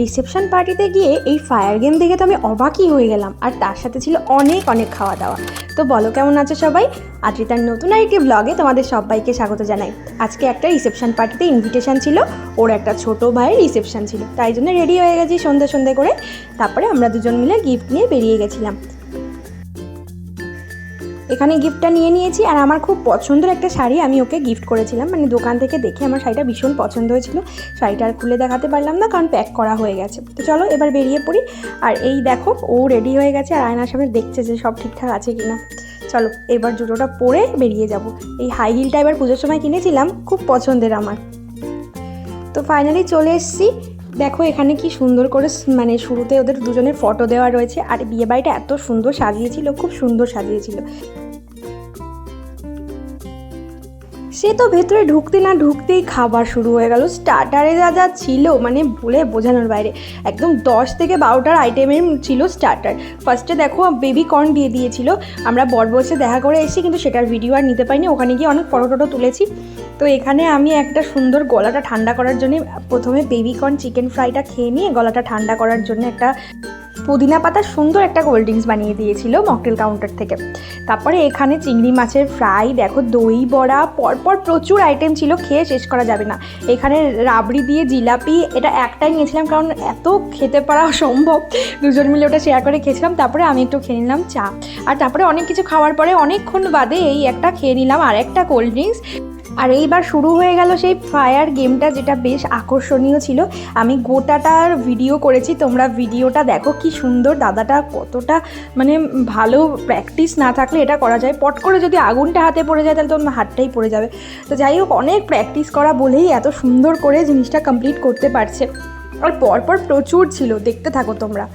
Reception পার্টিতে গিয়ে এই ফায়ার গেম দেখে তো আমি অবাকই হয়ে গেলাম। আর তার সাথে ছিল অনেক অনেক খাওয়া দাওয়া তো বলো, কেমন আছো সবাই? আদ্রিতার নতুন আরেকটি ব্লগে তোমাদের সবাইকে স্বাগত জানাই। আজকে একটা রিসেপশন পার্টিতে ইনভিটেশন ছিল, ওর একটা ছোট ভাইয়ের রিসেপশন ছিল। তাই জন্য রেডি হয়ে গেছি সন্ধ্যে সন্ধ্যে করে। তারপরে আমরা দুজন মিলে গিফট নিয়ে বেরিয়ে গেছিলাম। এখানে গিফটটা নিয়ে নিয়েছি আর আমার খুব পছন্দের একটা শাড়ি আমি ওকে গিফট করেছিলাম। মানে দোকান থেকে দেখে আমার শাড়িটা ভীষণ পছন্দ হয়েছিল। শাড়িটা আর খুলে দেখাতে পারলাম না কারণ প্যাক করা হয়ে গেছে। তো চলো এবার বেরিয়ে পড়ি। আর এই দেখো, ও রেডি হয়ে গেছে আর আয়নার সামনে দেখছে যে সব ঠিকঠাক আছে কিনা। চলো এবার জুতোটা পরে বেরিয়ে যাব। এই হাই হিলটা এবার পুজোর সময় কিনেছিলাম, খুব পছন্দের আমার। তো ফাইনালি চলে এসেছি। দেখো এখানে কি সুন্দর করে মানে শুরুতে ওদের দুজনের ফটো দেওয়া রয়েছে। আর বিয়ে বাড়িটা এত সুন্দর সাজিয়েছিল, খুব সুন্দর সাজিয়েছিল। সে তো ভেতরে ঢুকতে না ঢুকতেই খাবার শুরু হয়ে গেল। স্টার্টারে যা যা ছিল মানে বলে বোঝানোর বাইরে। একদম দশ থেকে বারোটার আইটেমের ছিল স্টার্টার ফার্স্টে দেখো বেবি কর্ন দিয়ে দিয়েছিল। আমরা বসে দেখা করে এসেছি, কিন্তু সেটার ভিডিও আর নিতে পারিনি। ওখানে গিয়ে অনেক ফটো টটো তুলেছি। তো এখানে আমি একটা সুন্দর গলাটা ঠান্ডা করার জন্য, প্রথমে বেবি কর্ন চিকেন ফ্রাইটা খেয়ে নিয়ে গলাটা ঠান্ডা করার জন্য একটা পুদিনা পাতার সুন্দর একটা কোল্ড ড্রিঙ্কস বানিয়ে দিয়েছিল মকটেল কাউন্টার থেকে। তারপরে এখানে চিংড়ি মাছের ফ্রাই দেখো দই বড়া, পরপর প্রচুর আইটেম ছিল, খেয়ে শেষ করা যাবে না। এখানে রাবড়ি দিয়ে জিলাপি, এটা একটাই নিয়েছিলাম কারণ এত খেতে পারা সম্ভব দুজন মিলে ওটা শেয়ার করে খেয়েছিলাম, তারপরে আমি একটু খেয়ে নিলাম চা। আর তারপরে অনেক কিছু খাওয়ার পরে অনেকক্ষণ বাদে এই একটা খেয়ে নিলাম আর একটা কোল্ড ড্রিঙ্কস আর এইবার শুরু হয়ে গেল সেই ফায়ার গেমটা, যেটা বেশ আকর্ষণীয় ছিল। আমি গোটাটার ভিডিও করেছি, তোমরা ভিডিওটা দেখো কি সুন্দর, দাদাটা কতটা মানে ভালো প্র্যাকটিস না থাকলে এটা করা যায়। পট করে যদি আগুনটা হাতে পড়ে যায়, তাহলে তোমার হাতটাই পড়ে যাবে। তো যাই হোক, অনেক প্র্যাকটিস করা বলেই এত সুন্দর করে জিনিসটা কমপ্লিট করতে পারছে। আর পরপর প্রচুর ছিল, দেখতে থাকো তোমরা।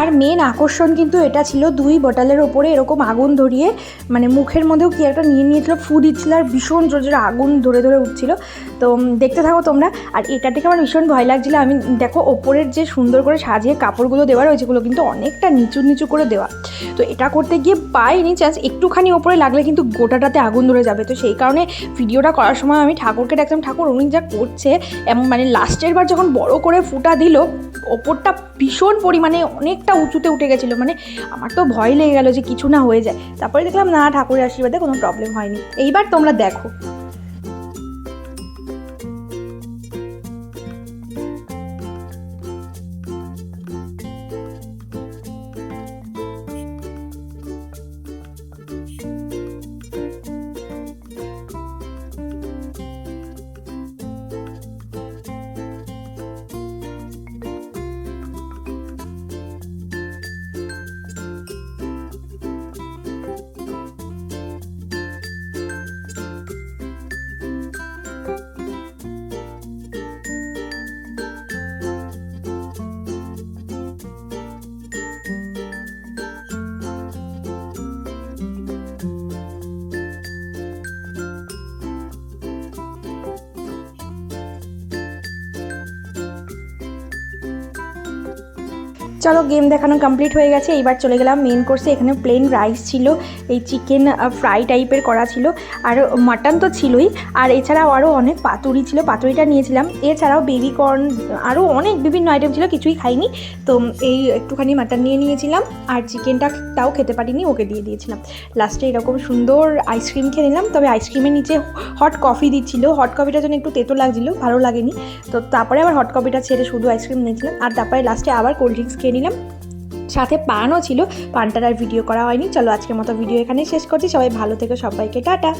আর মেন আকর্ষণ কিন্তু এটা ছিল দুই বটলের ওপরে এরকম আগুন ধরিয়ে মানে মুখের মধ্যেও কি একটা নিয়ে নিয়েছিল, ফু দিচ্ছিল আর ভীষণ জোরে জোরে আগুন ধরে ধরে উঠছিল। তো দেখতে থাকো তোমরা। আর এটা থেকে আমার ভীষণ ভয় লাগছিল। আমি, দেখো ওপরের যে সুন্দর করে সাজিয়ে কাপড়গুলো দেওয়া রয়েছে সেগুলো কিন্তু অনেকটা নিচু নিচু করে দেওয়া। তো এটা করতে গিয়ে পাইনি চান্স একটুখানি ওপরে লাগলে কিন্তু গোটাটাতে আগুন ধরে যাবে। তো সেই কারণে ভিডিওটা করার সময় আমি ঠাকুরকে ডাকতাম ঠাকুর, উনি যা করছে এমন মানে লাস্টের বার যখন বড় করে ফুটা দিল ওপরটা ভীষণ পরিমাণে অনেকটা উঁচুতে উঠে গেছিল। মানে আমার তো ভয় লেগে গেলো যে কিছু না হয়ে যায়। তারপরে দেখলাম, না, ঠাকুরের আশীর্বাদে কোনো প্রবলেম হয়নি। এইবার তোমরা দেখো। চলো গেম দেখানো কমপ্লিট হয়ে গেছে এইবার চলে গেলাম মেন কোর্সে এখানে প্লেন রাইস ছিল, এই চিকেন ফ্রাই টাইপের করা ছিল, আর মাটন তো ছিলই। আর এছাড়াও আরও অনেক পাতুরি ছিল, পাতুরিটা নিয়েছিলাম। এছাড়াও বেবি কর্ন আরও অনেক বিভিন্ন আইটেম ছিল, কিছুই খাইনি। তো এই একটুখানি মাটন নিয়ে নিয়েছিলাম, আর চিকেনটা তাও খেতে পারিনি, ওকে দিয়ে দিয়েছিলাম। লাস্টে এরকম সুন্দর আইসক্রিম খেয়ে নিলাম, তবে আইসক্রিমের নিচে হট কফি দিচ্ছিল। হট কফিটা যেন একটু তেতো লাগছিল, ভালো লাগেনি। তো তারপরে আবার হট কফিটা ছেড়ে শুধু আইসক্রিম নিয়েছিলাম। আর তারপরে লাস্টে আবার কোল্ড ড্রিঙ্কস খেয়ে নিলাম। সাথে পানও ছিল, পানটার আর ভিডিও করা হয়নি। চলো আজকের মতো ভিডিও এখানেই শেষ করছি। সবাই ভালো থেকে, সবাইকে টাটা।